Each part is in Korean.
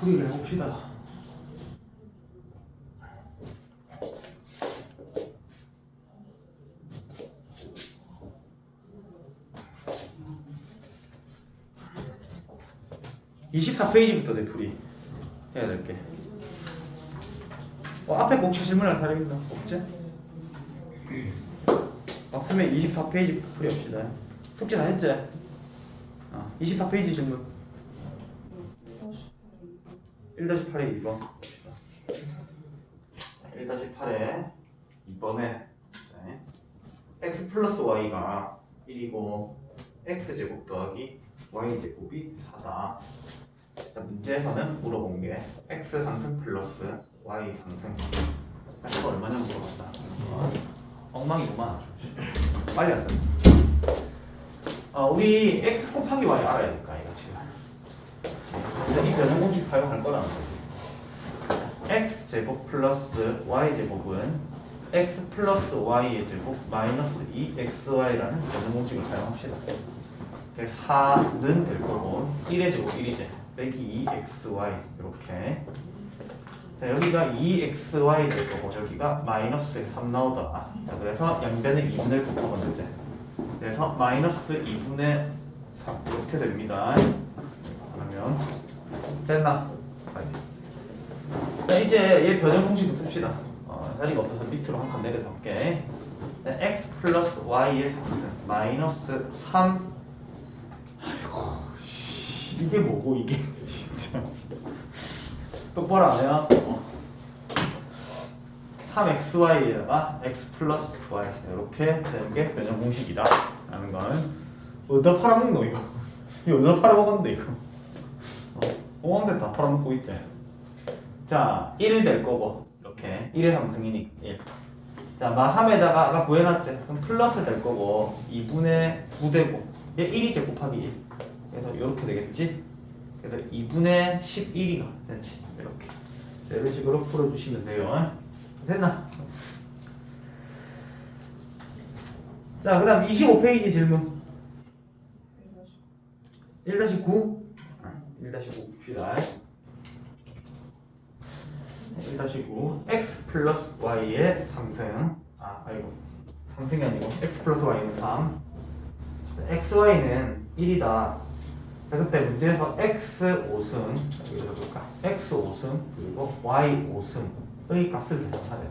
풀이를 해봅시다. (24) 페이지부터 내 풀이 해야 될 게 어, 앞에 공식 질문이랑 다르겠나 없지? 없으면 24페이지부터 풀이합시다 숙제 다 했지? 어, 24페이지 질문 1-8에 2번. 1-8에 2번에 x 플러스 y가 1이고 x제곱 더하기 y제곱이 4다. 자, 문제에서는 물어본 게 x 상승 플러스 y 상승. 이거 얼마냐 물어봤다. 어, 엉망이구만 아주 빨리 하자. 어, 우리 x 곱하기 y 알아야 될까 이거 지금 이 변형 공식 사용할 거라는 거지. x 제곱 플러스 y 제곱은 x 플러스 y의 제곱 마이너스 2xy라는 변형 공식을 사용합시다. 4는 될 거고 1의 제곱 1이제 빼기 2xy 이렇게 자 여기가 2xy 될 거고 저기가 마이너스 3 나오더라 자 그래서 양변에 2분의 9 되지 그래서 마이너스 2분의 3 이렇게 됩니다 그러면 됐나? 까지. 자, 이제 얘 변형 공식을 씁시다. 어, 자리가 없어서 밑으로 한 칸 내려서 할게. 자, x 플러스 y의 마이너스 3 아이고 씨, 이게 뭐고 이게 진짜 똑바로 안 해요? 어. 3xy에다가 x 플러스 y 이렇게 되는 게 변형 공식이다 라는 거는 어디다 팔아먹노 이거 이거 어디다 팔아먹었는데 이거 어, 오한데 다 팔아먹고 있지. 자, 1 될 거고, 이렇게. 1의 상승이니 1. 자, 마3에다가 아까 구해놨지? 그럼 플러스 될 거고, 2분의 9 되고, 얘 1이 제 곱하기 1. 그래서 이렇게 되겠지? 그래서 2분의 11이가 되지. 이렇게. 자, 이런 식으로 풀어주시면 돼요. 됐나? 자, 그 다음 25페이지 질문. 1-9 1-9 봅시다. 1-9 x 플러스 y의 상승. 아 아이고. 상승이 아니고 x 플러스 y는 3 xy는 1이다. 자 그때 문제에서 x 5승. 여기서 볼까? X 5승 그리고 y 5승의 값을 계산하래.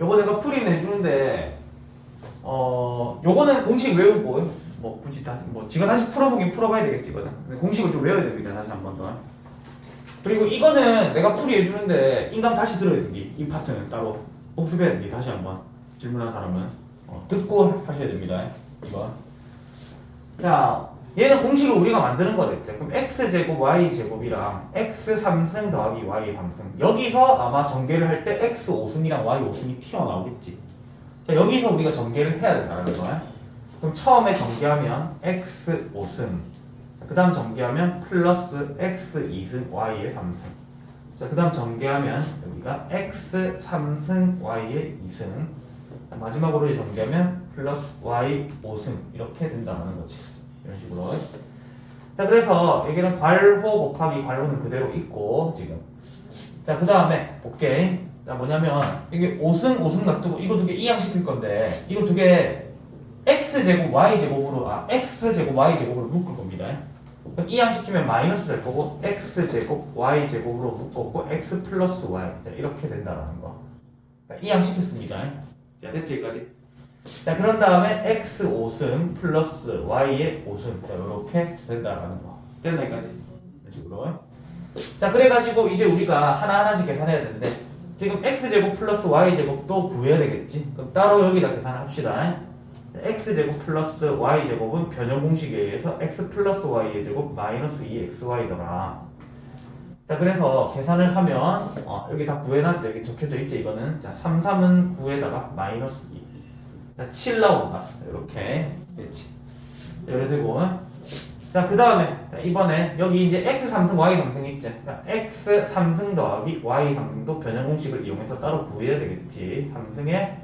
요거 내가 풀이는 해주는데 어 요거는 공식 외우고 뭐 굳이 다시 뭐 지가 다시 풀어보긴 풀어봐야 되겠지 이거는. 공식을 좀 외워야 됩니다 다시 한 번 더. 그리고 이거는 내가 풀이해 주는데 인강 다시 들어야 됩니다. 이 파트는 따로 복습해야 됩니다. 다시 한번. 질문한 사람은. 어, 듣고 하셔야 됩니다. 이거. 자 얘는 공식을 우리가 만드는 거랬죠 그럼 x제곱 y제곱이랑 x 3승 더하기 y 3승. 여기서 아마 전개를 할 때 x 5승이랑 y 5승이 튀어나오겠지. 자 여기서 우리가 전개를 해야 된다는 거야 그럼 처음에 전개하면 x 5승 그 다음 전개하면 플러스 x 2승 y의 3승. 자그 다음 전개하면 여기가 x 3승 y의 2승. 마지막으로 이제 전개하면 플러스 y 5승 이렇게 된다는 거지. 이런 식으로. 자 그래서 여기는 괄호 곱하기 괄호는 그대로 있고 지금. 자 그 다음에 볼게. 자 뭐냐면 이게 5승 5승 놔두고 이거 두 개 이항시킬 건데 이거 두개 x제곱 y제곱으로 아 x제곱 y제곱으로 묶을 겁니다. 그럼 이항시키면 마이너스 될 거고 x제곱 y제곱으로 묶었고 x 플러스 y. 자, 이렇게 된다라는 거. 자, 이항시켰습니다. 자 됐지 여기까지? 자 그런 다음에 x 5승 플러스 y의 5승 자 이렇게 된다라는 거. 됐나 여기까지. 이런 식으로. 자 그래가지고 이제 우리가 하나하나씩 계산해야 되는데 지금 x제곱 플러스 y제곱도 구해야 되겠지? 그럼 따로 여기다 계산합시다 x제곱 플러스 y제곱은 변형 공식에 의해서 x 플러스 y의 제곱 마이너스 2xy더라. 자 그래서 계산을 하면 어, 여기 다 구해놨죠? 여기 적혀져 있죠? 이거는? 자 3, 3은 9에다가 마이너스 2 자, 7 나온다. 이렇게 됐지. 이래 되고. 자 그 다음에 이번에 여기 이제 x 3승 y 3승 있지? 자 x 3승 더하기 y 3승도 변형 공식을 이용해서 따로 구해야 되겠지. 3승에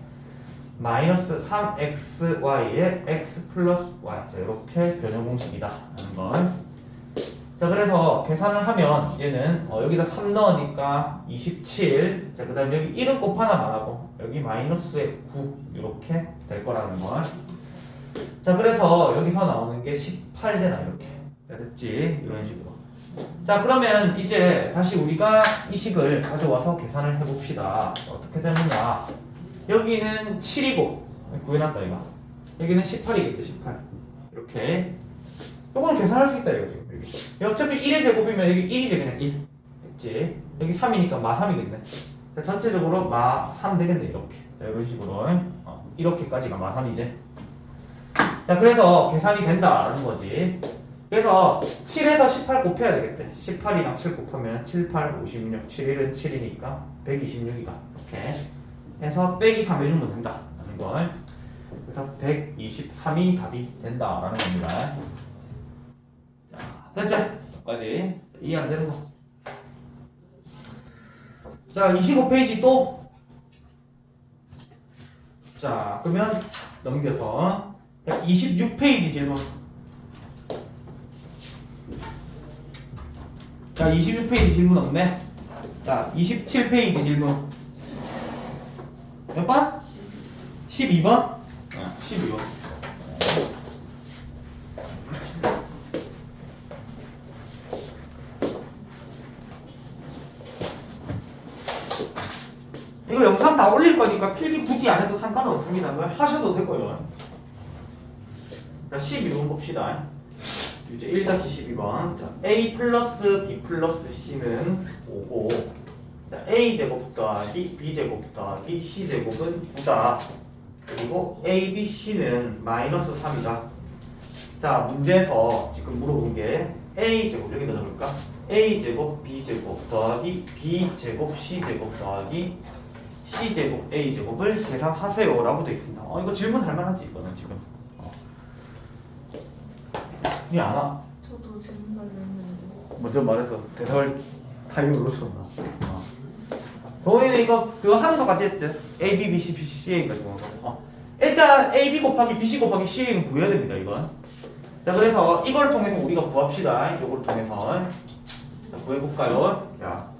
마이너스 3xy의 x 플러스 y 자 이렇게 변형 공식이다 걸자 그래서 계산을 하면 얘는 어, 여기다 3 넣으니까 27. 자 그 다음 여기 1은 곱 하나만 하고 여기 마이너스에 9 이렇게 될 거라는 걸. 자 그래서 여기서 나오는 게 18 되나 이렇게. 자, 됐지? 이런 식으로. 자 그러면 이제 다시 우리가 이 식을 가져와서 계산을 해봅시다. 어떻게 되느냐? 여기는 7이고 구해놨다 이거. 여기는 18이겠죠 18. 이렇게. 요거는 계산할 수 있다 이거 지금 여기. 어차피 1의 제곱이면 여기 1이지 그냥 1. 됐지? 여기 3이니까 마 3이겠네. 자, 전체적으로 마3 되겠네 이렇게. 자 이런 식으로 어, 이렇게까지가 마 3이지. 자 그래서 계산이 된다라는 거지. 그래서 7에서 18 곱해야 되겠지. 18이랑 7 곱하면 7, 8, 56. 7, 1은 7이니까 126이가. 이렇게 해서 빼기 3 해주면 된다 라는 걸. 그래서 123이 답이 된다 라는 겁니다. 자, 됐죠? 여기까지 이해 안 되는 거. 자, 25페이지 또. 자, 그러면 넘겨서 26페이지 질문. 자, 26페이지 질문 없네. 자, 27페이지 질문. 몇 번? 12번? 아, 12번. 이거 영상 다 올릴 거니까 필기 굳이 안 해도 상관은 없습니다. 그걸 하셔도 되고요. 자, 12번 봅시다. 이제 1-12번. 자, a 플러스 b 플러스 c는 5고, 자, a 제곱 더하기 b 제곱 더하기 c 제곱은 9다. 그리고 a, b, c는 마이너스 3이다. 자, 문제에서 지금 물어본 게 a 제곱 여기다 적을까? a 제곱 b 제곱 더하기 b 제곱 c 제곱 더하기 c 제곱 a 제곱을 계산하세요 라고 되어 있습니다. 어, 이거 질문 할 만하지 이거는 지금. 어. 니안 와? 저도 질문하려 했는데 먼저 말해서 대답을 타이밍을 놓쳤나? 어. 동훈이는 이거 그거 하는 거 같이 했지? A, B, B, C, B, C, C, A 가지고 어. 일단 A, B 곱하기 B, C 곱하기 C, A는 구해야 됩니다 이건 자 그래서 이걸 통해서 우리가 구합시다 이걸 통해서 자, 구해볼까요? 자,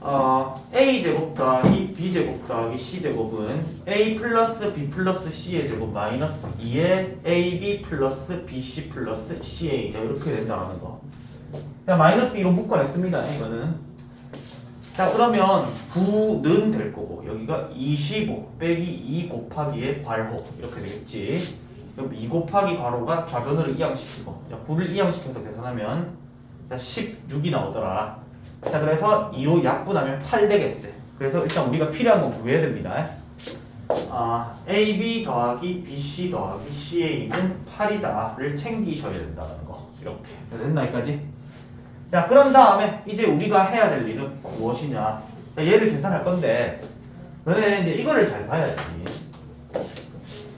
어, A 제곱 더하기 B 제곱 더하기 C 제곱은 A 플러스 B 플러스 C의 제곱 마이너스 2의 AB 플러스 BC 플러스 CA 자 이렇게 된다는 거. 자 마이너스 2로 묶어냈습니다 이거는. 자 그러면 9는 될 거고 여기가 25 빼기 2 곱하기의 괄호 이렇게 되겠지. 그럼 2 곱하기 괄호가 좌변으로 이항시키고 자 9를 이항시켜서 계산하면 자 16이 나오더라. 자 그래서 2로 약분하면 8 되겠지. 그래서 일단 우리가 필요한 건 구해야 됩니다. 아, AB 더하기 BC 더하기 CA는 8이다를 챙기셔야 된다는 거. 이렇게. 자, 됐나 여기까지? 자 그런 다음에 이제 우리가 해야 될 일은 무엇이냐? 자, 얘를 계산할 건데 너네 이제 이거를 잘 봐야지.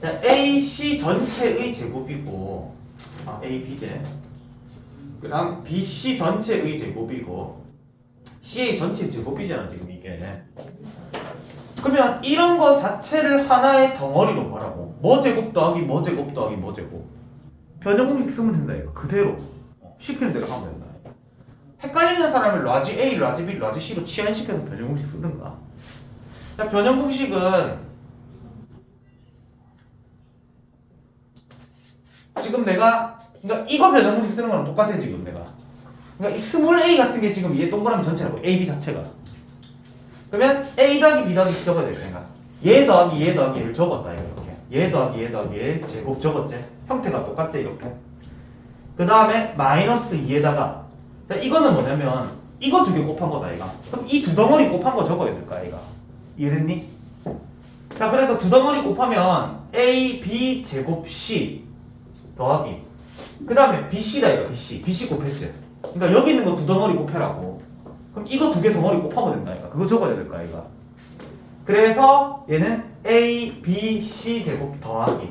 자, AC 전체의 제곱이고 아, A, B제. 그 다음 BC 전체의 제곱이고 CA 전체 제곱이잖아 지금 이게. 그러면 이런 거 자체를 하나의 덩어리로 보라고. 뭐 제곱 더하기 뭐 제곱 더하기 뭐 제곱. 변형식 쓰면 된다 이거 그대로 어, 시키는 대로 하면 된다. 헷갈리는 사람은 라지 A, 라지 B, 라지 C로 치환시켜서 변형공식 쓰든가. 자, 변형공식은 지금 내가 그러니까 이거 변형공식 쓰는 거랑 똑같아 지금 내가. 그러니까 이 스몰 a 같은 게 지금 얘 동그라미 전체라고 a, b 자체가. 그러면 a 더하기 b 더하기 C 적어야 돼 내가. 얘 더하기 얘 더하기 얘를 적었다 이렇게. 얘 더하기 얘 더하기 얘 제곱 적었지. 형태가 똑같지 이렇게. 그 다음에 마이너스 2에다가 자, 이거는 뭐냐면 이거 두 개 곱한 거다 이가. 그럼 이 두 덩어리 곱한 거 적어야 될까 이가. 이해됐니? 자 그래서 두 덩어리 곱하면 a, b 제곱 c 더하기 그 다음에 bc다 이거 bc bc 곱했지. 그러니까 여기 있는 거 두 덩어리 곱해라고. 그럼 이거 두 개 덩어리 곱하면 된다니까. 그거 적어야 될까 이가. 그래서 얘는 a, b, c 제곱 더하기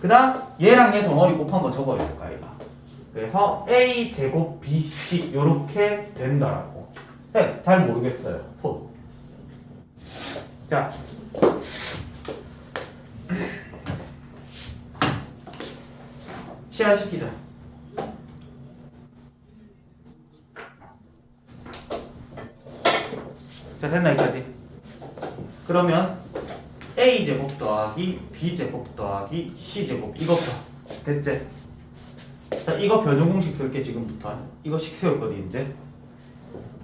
그 다음 얘랑 얘 덩어리 곱한 거 적어야 될까 이가. 그래서 a 제곱 bc 이렇게 된다라고. 네, 잘 모르겠어요. 폰. 자. 치환시키자. 자, 됐나 여기까지. 그러면 a 제곱 더하기 b 제곱 더하기 c 제곱 이것도 됐지? 자, 이거 변형 공식 쓸게 지금부터 이거 식 세웠거든 이제.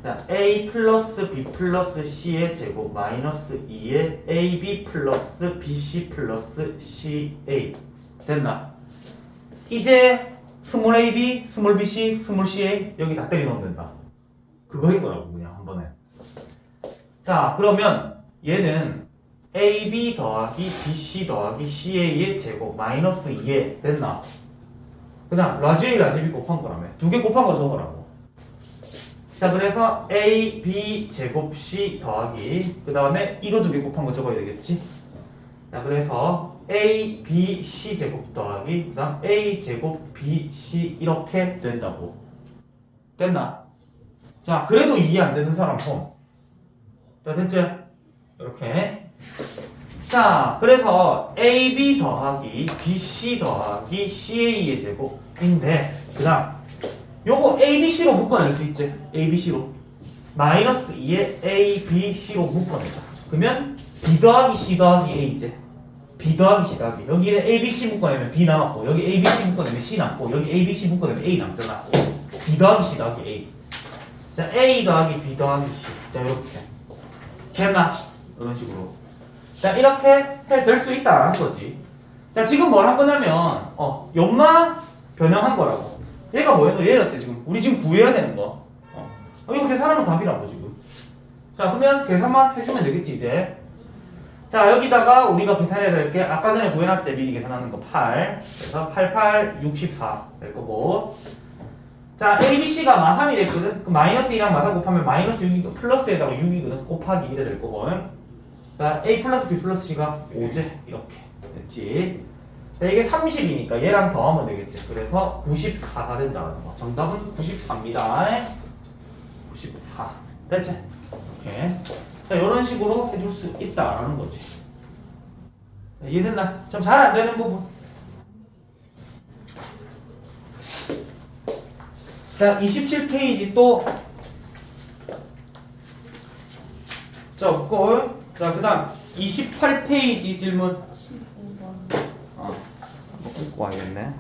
자, a 플러스 b 플러스 c의 제곱 마이너스 2의 ab 플러스 bc 플러스 ca 됐나? 이제 스몰 ab, 스몰 bc, 스몰 ca 여기 다 넣으면 된다. 그거인 거라고 그냥 한 번에. 자 그러면 얘는 ab 더하기 bc 더하기 ca의 제곱 마이너스 2에 됐나? 그 다음 라지 A 라지 B 곱한 거라며. 두 개 곱한 거 적어라고. 자 그래서 a b 제곱 c 더하기. 그 다음에 이거 두 개 곱한 거 적어야 되겠지? 자 그래서 a b c 제곱 더하기. 그 다음 a 제곱 b c 이렇게 된다고. 됐나? 자 그래도 이해 안 되는 사람 손 자, 됐지? 이렇게. 자, 그래서 AB 더하기 BC 더하기 CA의 제곱인데, 그 다음, 요거 ABC로 묶어낼 수 있지? ABC로. 마이너스 2에 ABC로 묶어내자. 그러면 B 더하기 C 더하기 A 이제. B 더하기 C 더하기. 여기에 ABC 묶어내면 B 남았고, 여기 ABC 묶어내면 C 남고, 여기 ABC 묶어내면 A 남잖아. B 더하기 C 더하기 A. 자, A 더하기 B 더하기 C. 자, 이렇게. 됐나? 이런 식으로. 자, 이렇게 해될 수 있다라는 거지. 자, 지금 뭘 한 거냐면, 어, 연마 변형한 거라고. 얘가 뭐예요? 얘였지, 지금. 우리 지금 구해야 되는 거. 어. 어, 이거 계산하면 답이라고, 지금. 자, 그러면 계산만 해주면 되겠지, 이제. 자, 여기다가 우리가 계산해야 될 게, 아까 전에 구해놨지, 미리 계산하는 거 8. 그래서 88, 64 될 거고. 자, ABC가 마3이랬거든? 그 마이너스 2랑 마사 곱하면 마이너스 6이, 플러스에다가 6이거든? 곱하기 1이 될 거 고. 자, A 플러스 B 플러스 C가 5제. 이렇게. 됐지? 자, 이게 30이니까 얘랑 더하면 되겠지. 그래서 94가 된다는 거. 정답은 94입니다. 94. 됐지? 이렇게. 자, 이런 식으로 해줄 수 있다라는 거지. 자, 이해됐나? 좀 잘 안 되는 부분. 자, 27페이지 또 적고 자, 그 다음 28페이지 질문 15번 어, 한번 읽고 와야겠네.